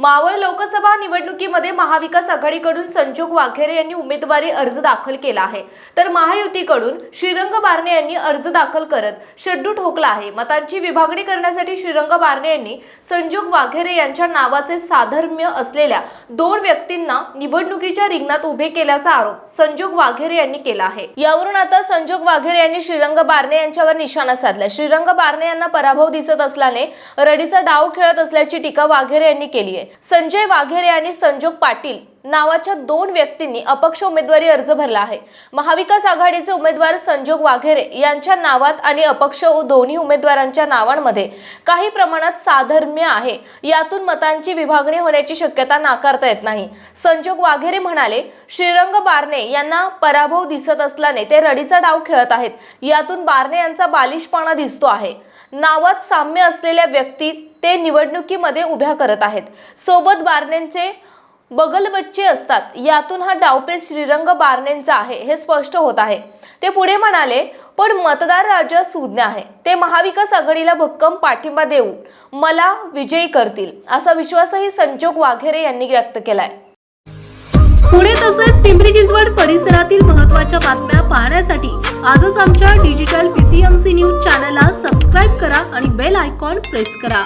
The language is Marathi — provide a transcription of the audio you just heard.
मावळ लोकसभा निवडणुकीमध्ये महाविकास आघाडीकडून संजोग वाघेरे यांनी उमेदवारी अर्ज दाखल केला आहे. तर महायुतीकडून श्रीरंग बारणे यांनी अर्ज दाखल करत शड्डू ठोकला आहे. मतांची विभागणी करण्यासाठी श्रीरंग बारणे यांनी संजोग वाघेरे यांच्या नावाचे साधर्म्य असलेल्या दोन व्यक्तींना निवडणुकीच्या रिंगणात उभे केल्याचा आरोप संजोग वाघेरे यांनी केला आहे. यावरून आता संजोग वाघेरे यांनी श्रीरंग बारणे यांच्यावर निशाणा साधला. श्रीरंग बारणे यांना पराभव दिसत असल्याने रडीचा डाव खेळत असल्याची टीका वाघेरे यांनी केली आहे. संजय वाघेरे आणि संजोग पाटील नावाच्या दोन व्यक्तींनी अपक्ष उमेदवारी अर्ज भरला आहे. महाविकास आघाडीचे उमेदवार संजोग वाघेरे यांच्या नावात आणि अपक्ष व दोन्ही उमेदवारांच्या नावांमध्ये काही प्रमाणात साधर्म्य आहे. यातून मतांची विभागणी होण्याची शक्यता नाकारता येत नाही. संजोग वाघेरे म्हणाले श्रीरंग बारणे यांना पराभव दिसत असल्याने ते रडीचा डाव खेळत आहेत. यातून बारणे यांचा बालिशपणा दिसतो आहे. नावात साम्य असलेल्या व्यक्ती ते निवडणुकीमध्ये उभ्या करत आहेत. सोबत बारण्यांचे बगलबच्चे असतात. यातून हा डावपेच श्रीरंग बारनेंचा आहे हे स्पष्ट होत आहे. ते पुढे म्हणाले पण मतदार राजा सुज्ञ आहे. ते महाविकास आघाडीला भक्कम पाठिंबा देऊन मला विजयी करतील. असा विश्वासही संजोग वाघेरे यांनी व्यक्त केलाय. पुणे तसेच पिंपरी चिंचवड परिसरातील महत्त्वाच्या बातम्या पाहण्यासाठी आजच आमच्या डिजिटल पीसीएमसी न्यूज चॅनलला सबस्क्राईब करा आणि बेल आयकॉन प्रेस करा.